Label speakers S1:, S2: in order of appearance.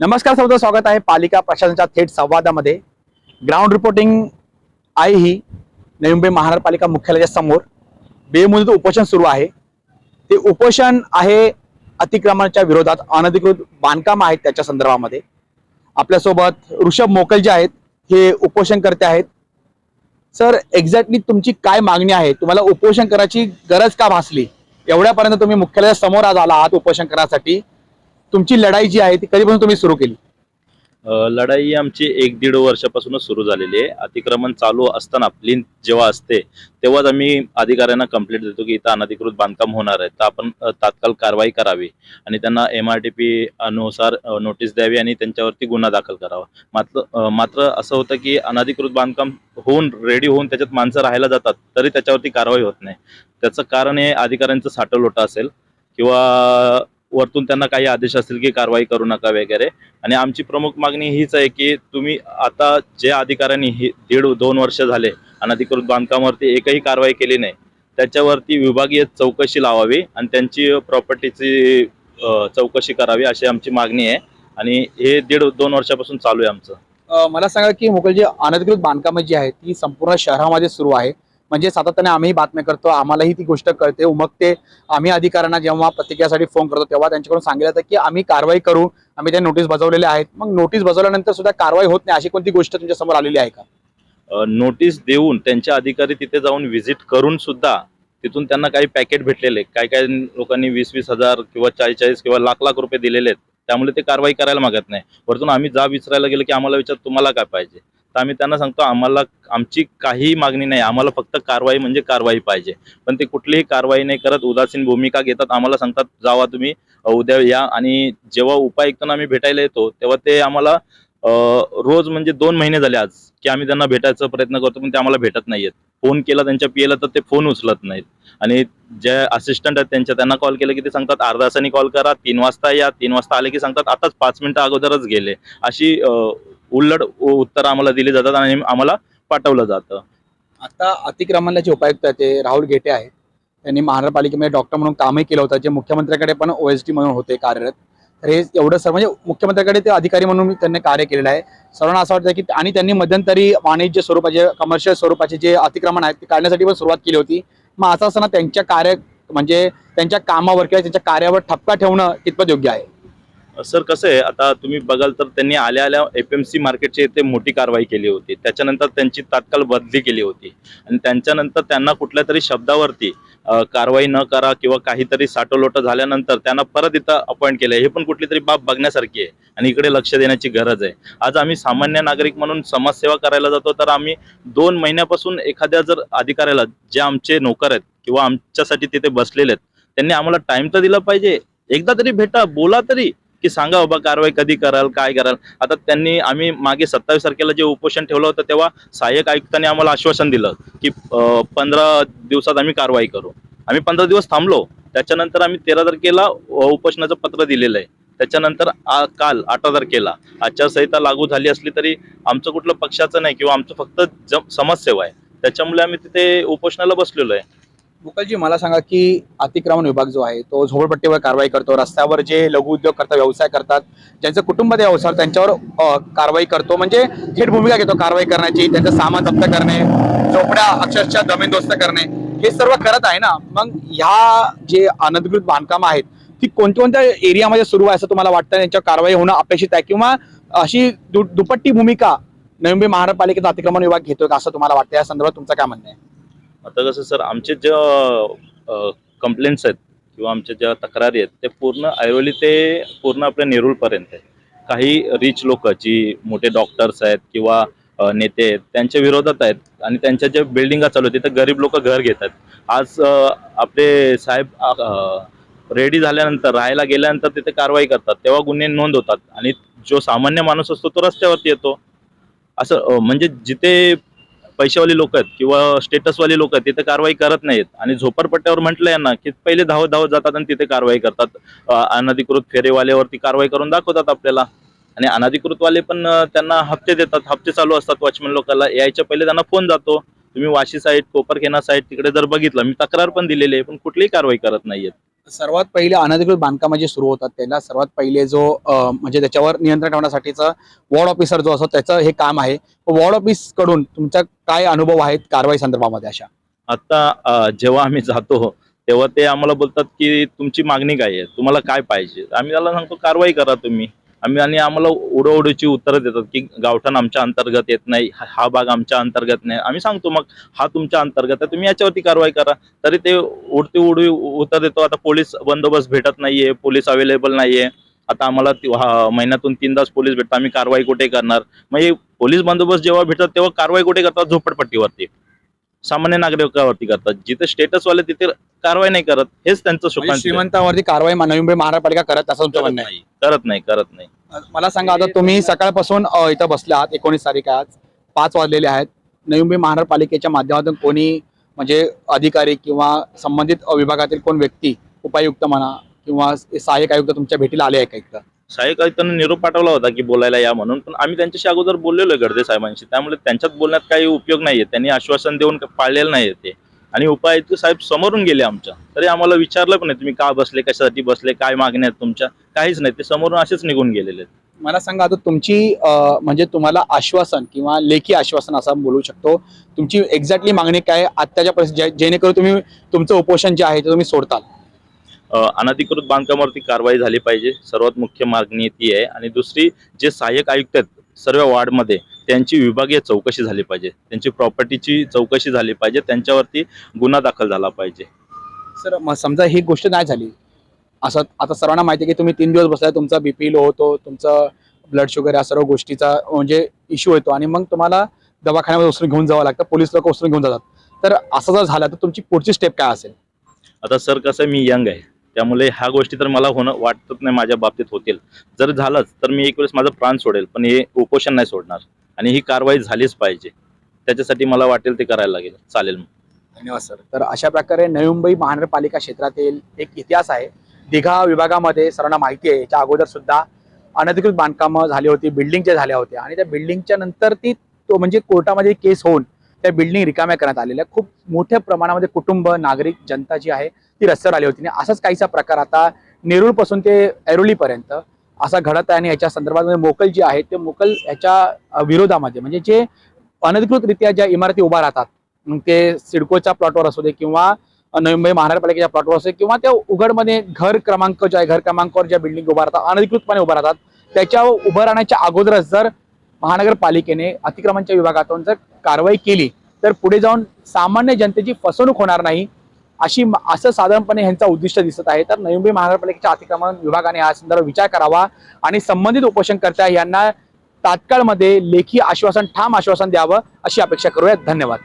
S1: नमस्कार सर्व स्वागत आहे पालिका प्रशासनाच्या थेट संवादामध्ये. ग्राउंड रिपोर्टिंग आहे ही नवी मुंबई महानगरपालिका मुख्यालयाच्या समोर. बेमुदत उपोषण सुरू आहे. ते उपोषण आहे अतिक्रमणाच्या विरोधात अनधिकृत बांधकाम आहेत त्याच्या संदर्भामध्ये. आपल्यासोबत ऋषभ मोकल जे आहेत हे उपोषण करते आहेत. सर एक्झॅक्टली तुमची काय मागणी आहे? तुम्हाला उपोषण करायची गरज का भासली? एवढ्यापर्यंत तुम्ही मुख्यालयासमोर आज आला आहात उपोषण करण्यासाठी. तुमची लढाई जी आहे ती कधीपासून तुम्ही सुरू केली?
S2: लढाई आमची एक दीड वर्षापासूनच सुरू झालेली आहे. अतिक्रमण चालू असताना प्लिन जेव्हा असते तेव्हाच आम्ही अधिकाऱ्यांना कंप्लेंट देतो की इथं अनधिकृत बांधकाम होणार आहे. तर आपण तात्काळ कारवाई करावी आणि त्यांना एम आर टी पी अनुसार नोटीस द्यावी आणि त्यांच्यावरती गुन्हा दाखल करावा. मात्र मात्र असं होतं की अनधिकृत बांधकाम होऊन रेडी होऊन त्याच्यात माणसं राहायला जातात तरी त्याच्यावरती कारवाई होत नाही. त्याचं कारण हे अधिकाऱ्यांचं साठवलोटा असेल किंवा वरतून त्यांना काही आदेश असतील की कारवाई करू नका वगैरे. आणि आमची प्रमुख मागणी हीच आहे की तुम्ही आता जे अधिकाऱ्यांनी ही दीड दोन वर्ष झाले अनधिकृत बांधकामावरती एकही कारवाई केली नाही त्याच्यावरती विभागीय चौकशी लावावी आणि त्यांची प्रॉपर्टीची चौकशी करावी अशी आमची मागणी आहे. आणि हे दीड दोन वर्षापासून चालू आहे आमचं.
S1: मला सांगा की मुघल जी अनधिकृत बांधकामं जी आहेत ती संपूर्ण शहरामध्ये सुरू आहे. म्हणजे सातत्याने आम्ही बातम्या करतो आम्हालाही ती गोष्ट कळते. उमगते आम्ही अधिकाऱ्यांना जेव्हा प्रतिक्रियासाठी फोन करतो तेव्हा त्यांच्याकडून सांगितलं जातं की आम्ही कारवाई करू आम्ही त्या नोटीस बजावलेल्या आहेत. मग नोटीस बजावल्यानंतर सुद्धा कारवाई होत नाही अशी कोणती गोष्ट तुमच्यासमोर आलेली आहे का?
S2: नोटीस देऊन त्यांच्या अधिकारी तिथे जाऊन व्हिजिट करून सुद्धा तिथून त्यांना काही पॅकेट भेटलेले काही काही लोकांनी वीस वीस हजार किंवा चाळीस चाळीस किंवा लाख लाख रुपये दिलेले आहेत. त्यामुळे ते कारवाई करायला मागत नाही. वरतून आम्ही जा विचारायला गेलो की आम्हाला विचार तुम्हाला काय पाहिजे? तर आम्ही त्यांना सांगतो आम्हाला आमची काही मागणी नाही. आम्हाला फक्त कारवाई म्हणजे कारवाई पाहिजे. पण ते कुठलीही कारवाई नाही करत. उदासीन भूमिका घेतात. आम्हाला सांगतात जावा तुम्ही उद्या या. आणि जेव्हा उपायुक्तांना आम्ही भेटायला येतो तेव्हा ते आम्हाला रोज म्हणजे दोन महिने झाले आज की आम्ही त्यांना भेटायचा प्रयत्न करतो पण ते आम्हाला भेटत नाहीयेत. फोन केला त्यांच्या पीएला तर ते फोन उचलत नाहीत. आणि जे असिस्टंट आहेत त्यांच्या त्यांना कॉल केलं की ते सांगतात अर्धा तासाने कॉल करा तीन वाजता या तीन वाजता आले की सांगतात आताच पाच मिनिटं अगोदरच गेले. अशी उल्लड उत्तरं आम्हाला दिली जातात आणि आम्हाला पाठवलं जातं.
S1: आता अतिक्रमणाचे जे उपायुक्त ते राहुल घेटे आहेत. त्यांनी महानगरपालिकेमध्ये डॉक्टर म्हणून कामही केलं होतं जे मुख्यमंत्र्याकडे पण ओएसडी म्हणून होते कार्यरत. तर हे एवढं सर म्हणजे मुख्यमंत्र्याकडे ते अधिकारी म्हणून त्यांनी कार्य केलेलं आहे. सर्वांना असं वाटतं की आणि त्यांनी मध्यंतरी वाणिज्य स्वरूपाचे कमर्शियल स्वरूपाचे जे अतिक्रमण आहेत ते काढण्यासाठी पण सुरुवात केली होती. मग असं असताना त्यांच्या कार्य म्हणजे त्यांच्या कामावर किंवा त्यांच्या कार्यावर ठपका ठेवणं कितपत योग्य आहे.
S2: सर कसं आहे आता तुम्ही बघाल तर त्यांनी आल्या आल्या एफ एम सी मार्केटची इथे मोठी कारवाई केली होती. त्याच्यानंतर त्यांची तात्काळ बदली केली होती. आणि त्यांच्यानंतर त्यांना कुठल्या तरी शब्दावरती कारवाई न करा किंवा काहीतरी साठोलोट झाल्यानंतर त्यांना परत इथं अपॉइंट केलं हे पण कुठली तरी बाब बघण्यासारखी आहे आणि इकडे लक्ष देण्याची गरज आहे. आज आम्ही सामान्य नागरिक म्हणून समाजसेवा करायला जातो तर आम्ही दोन महिन्यापासून एखाद्या जर अधिकाऱ्याला जे आमचे नोकर आहेत किंवा आमच्यासाठी तिथे बसलेले आहेत त्यांनी आम्हाला टाइम तर दिला पाहिजे. एकदा तरी भेटा बोला तरी. की सांगा बाबा कारवाई कधी कराल काय कराल. आता त्यांनी आम्ही मागे सत्तावीस तारखेला जे उपोषण ठेवलं होतं तेव्हा सहाय्यक आयुक्तांनी आम्हाला आश्वासन दिलं की पंधरा दिवसात आम्ही कारवाई करू. आम्ही पंधरा दिवस थांबलो. त्याच्यानंतर आम्ही तेरा तारखेला उपोषणाचं पत्र दिलेलं आहे. त्याच्यानंतर काल अठरा तारखेला आचारसंहिता लागू झाली असली तरी आमचं कुठलं पक्षाचं नाही किंवा आमचं फक्त जम- समाजसेवा आहे. त्याच्यामुळे आम्ही तिथे उपोषणाला बसलेलो आहे.
S1: मुकलजी मला सांगा की अतिक्रमण विभाग जो आहे तो झोपडपट्टीवर कारवाई करतो रस्त्यावर जे लघु उद्योग करतात व्यवसाय करतात ज्यांचं कुटुंबात व्यवसाय त्यांच्यावर कारवाई करतो म्हणजे थेट भूमिका घेतो कारवाई करण्याची त्यांचं सामान जप्त करणे झोपड्या अक्षरशः जमीनदोस्त करणे हे सर्व करत आहे ना. मग ह्या जे अनधिकृत बांधकाम आहेत ती कोणत्या कोणत्या एरियामध्ये सुरू आहे असं तुम्हाला वाटतं? त्यांच्यावर कारवाई होणं अपेक्षित आहे किंवा अशी दु दुपट्टी भूमिका नवी मुंबई महानगरपालिकेचा अतिक्रमण विभाग घेतोय का असं तुम्हाला वाटतं? या संदर्भात तुमचं काय म्हणणं आहे?
S2: आता कसं सर आमचे जे कंप्लेंट्स आहेत किंवा आमच्या ज्या तक्रारी आहेत ते पूर्ण ऐरोली ते पूर्ण आपल्या नेरूळपर्यंत आहे. काही रिच लोक जी मोठे डॉक्टर्स आहेत किंवा नेते आहेत त्यांच्या विरोधात आहेत आणि त्यांच्या ज्या बिल्डिंगा चालू आहेत तिथं गरीब लोक घर घेतात. आज आपले साहेब रेडी झाल्यानंतर राहायला गेल्यानंतर तिथे कारवाई करतात तेव्हा गुन्हे नोंद होतात आणि जो सामान्य माणूस असतो तो रस्त्यावरती येतो. असं म्हणजे जिथे पैशावाले लोक आहेत किंवा स्टेटसवाले लोक आहेत तिथे कारवाई करत नाहीत. आणि झोपडपट्ट्यावर म्हटलं यांना की पहिले धावत धावत जातात आणि तिथे कारवाई करतात. अनधिकृत फेरेवाल्यावरती कारवाई करून दाखवतात आपल्याला. आणि अनधिकृतवाले पण त्यांना हप्ते देतात हप्ते चालू असतात वॉचमॅन लोकांना यायच्या पहिले त्यांना फोन जातो. तुम्ही वाशी साईड कोपरखेना साईड तिकडे जर बघितलं मी तक्रार पण दिलेली आहे पण कुठलीही कारवाई करत नाहीयेत.
S1: सर्वात पहिले अनधिकृत बांधकाम जे सुरू होतात त्याला. सर्वात पहिले जो म्हणजे त्याच्यावर नियंत्रण ठेवण्यासाठीचा वॉर्ड ऑफिसर जो असतो त्याचं हे काम आहे. वॉर्ड ऑफिसकडून तुमचा काय अनुभव आहेत कारवाई संदर्भामध्ये अशा?
S2: आता जेव्हा आम्ही जातो तेव्हा ते आम्हाला बोलतात की तुमची मागणी काय आहे? तुम्हाला काय पाहिजे? आम्ही त्याला सांगतो कारवाई करा तुम्ही. आम्ही आणि आम्हाला उडवडीची उत्तरं देतात की गावठाण आमच्या अंतर्गत येत नाही हा- भाग आमच्या अंतर्गत नाही. आम्ही सांगतो मग हा तुमच्या अंतर्गत आहे तुम्ही याच्यावरती कारवाई करा. तरी ते उडती उडवी उत्तर देतो. आता पोलीस बंदोबस्त भेटत नाहीये पोलीस अवेलेबल नाहीये. आता आम्हाला महिन्यातून तीन तास पोलीस भेटतात. आम्ही कारवाई कुठे करणार? मग हे पोलीस बंदोबस्त जेव्हा भेटतात तेव्हा कारवाई कुठे करतात? झोपडपट्टीवरती. सामान्य नागरिकावरती करतात. जिथे स्टेटस वाले तिथे कारवाई नाही करत हेच त्यांचं
S1: म्हणजे
S2: सुखांत
S1: श्रीमंतावरती कारवाई मा- नवी मुंबई महानगरपालिका करत असं तुमचं
S2: करत
S1: म्हणणं आहे.
S2: नाही करत नाही करत नाही.
S1: मला सांगा आता तुम्ही सकाळपासून अ, इथं बसले आहात एकोणीस तारीख आहे आज पाच वाजलेले आहेत. नवी मुंबई महानगरपालिकेच्या माध्यमातून कोणी म्हणजे अधिकारी किंवा संबंधित अ, विभागातील कोण व्यक्ती उपायुक्त म्हणा किंवा सहाय्यक आयुक्त तुमच्या भेटीला आले आहे का इथं?
S2: साहेब त्यांना निरोप पाठवला होता की बोलायला या म्हणून पण आम्ही त्यांच्याशी अगोदर बोललेलो आहे गर्दे साहेबांशी. त्यामुळे त्यांच्यात बोलण्यात काही उपयोग नाहीये. त्यांनी आश्वासन देऊन पाळलेलं नाहीये ते. आणि उपायुक्त साहेब समोरून गेले आमच्या. तरी आम्हाला विचारलं पण नाही तुम्ही का बसले? कशासाठी बसले? काय मागण्या आहेत तुमच्या? काहीच नाही. ते समोरून असेच निघून गेलेले आहेत.
S1: मला सांगा आता तुमची म्हणजे तुम्हाला आश्वासन किंवा लेखी आश्वासन असं बोलू शकतो. तुमची एक्झॅक्टली मागणी काय आत्ताच्या परिस्थिती जेणेकरून तुम्ही तुमचं उपोषण जे आहे ते तुम्ही सोडताल.
S2: अनधिकृत बांधकामावरती कारवाई झाली पाहिजे. सर्वात मुख्य मागणी ती आहे. आणि दुसरी जे सहाय्यक आयुक्त आहेत सर्व वार्डमध्ये त्यांची विभागीय चौकशी झाली पाहिजे. त्यांची प्रॉपर्टीची चौकशी झाली पाहिजे. त्यांच्यावरती गुन्हा दाखल झाला पाहिजे.
S1: सर मग समजा ही गोष्ट नाही झाली. असं आता सर्वांना माहिती आहे की तुम्ही तीन दिवस बसलाय तुमचा बीपी लो होतो तुमचं ब्लड शुगर या सर्व गोष्टीचा म्हणजे इश्यू येतो. आणि मग तुम्हाला दवाखान्यामध्ये उचलून घेऊन जावं लागतं पोलीस लोक उचलून घेऊन जातात. तर असं जर झालं तर तुमची पुढची स्टेप काय असेल?
S2: आता सर कसं आहे, मी यंग आहे. त्यामुळे ह्या गोष्टी तर मला होणं वाटत नाही माझ्या बाबतीत होतील. जर झालंच तर मी एक वेळेस माझं प्राण सोडेल पण हे उपोषण नाही सोडणार. आणि ही कारवाई झालीच पाहिजे. त्याच्यासाठी मला वाटेल ते करायला लागेल. चालेल मग.
S1: धन्यवाद सर. तर अशा प्रकारे नवी मुंबई महानगरपालिका क्षेत्रातील एक इतिहास आहे. दिघा विभागामध्ये सर्वांना माहिती आहे. याच्या अगोदर सुद्धा अनधिकृत बांधकामं झाली होती बिल्डिंगच्या झाल्या होत्या. आणि त्या बिल्डिंगच्या नंतर ती तो म्हणजे कोर्टामध्ये केस होऊन त्या बिल्डिंग रिकाम्या करण्यात आलेल्या खूप मोठ्या प्रमाणामध्ये कुटुंब नागरिक जनता जी आहे ती रस्त्यावर आली होती. आणि असाच काहीसा प्रकार आता नेरूळपासून ते ऐरोलीपर्यंत असा घडत आहे. आणि याच्या संदर्भात मोकल जी आहे ते मोकल याच्या विरोधामध्ये. म्हणजे जे अनधिकृतरित्या ज्या इमारती उभा राहतात मग ते सिडकोच्या प्लॉटवर असू दे किंवा नवी मुंबई महानगरपालिकेच्या प्लॉटवर असू दे किंवा त्या उघडमध्ये घर क्रमांक जे आहे घर क्रमांकावर ज्या बिल्डिंग उभा राहतात अनधिकृतपणे उभा राहतात त्याच्यावर उभं राहण्याच्या अगोदरच जर महानगरपालिकेने अतिक्रमणच्या विभागातून जर कारवाई केली तर पुढे जाऊन सामान्य जनतेची फसवणूक होणार नाही अशी असं साधारणपणे यांचा उद्दिष्ट दिसत आहे. तर नवी मुंबई महानगरपालिकेच्या अतिक्रमण विभागाने या संदर्भात विचार करावा आणि संबंधित उपोषणकर्त्या यांना तात्काळमध्ये लेखी आश्वासन ठाम आश्वासन द्यावं अशी अपेक्षा करूया धन्यवाद.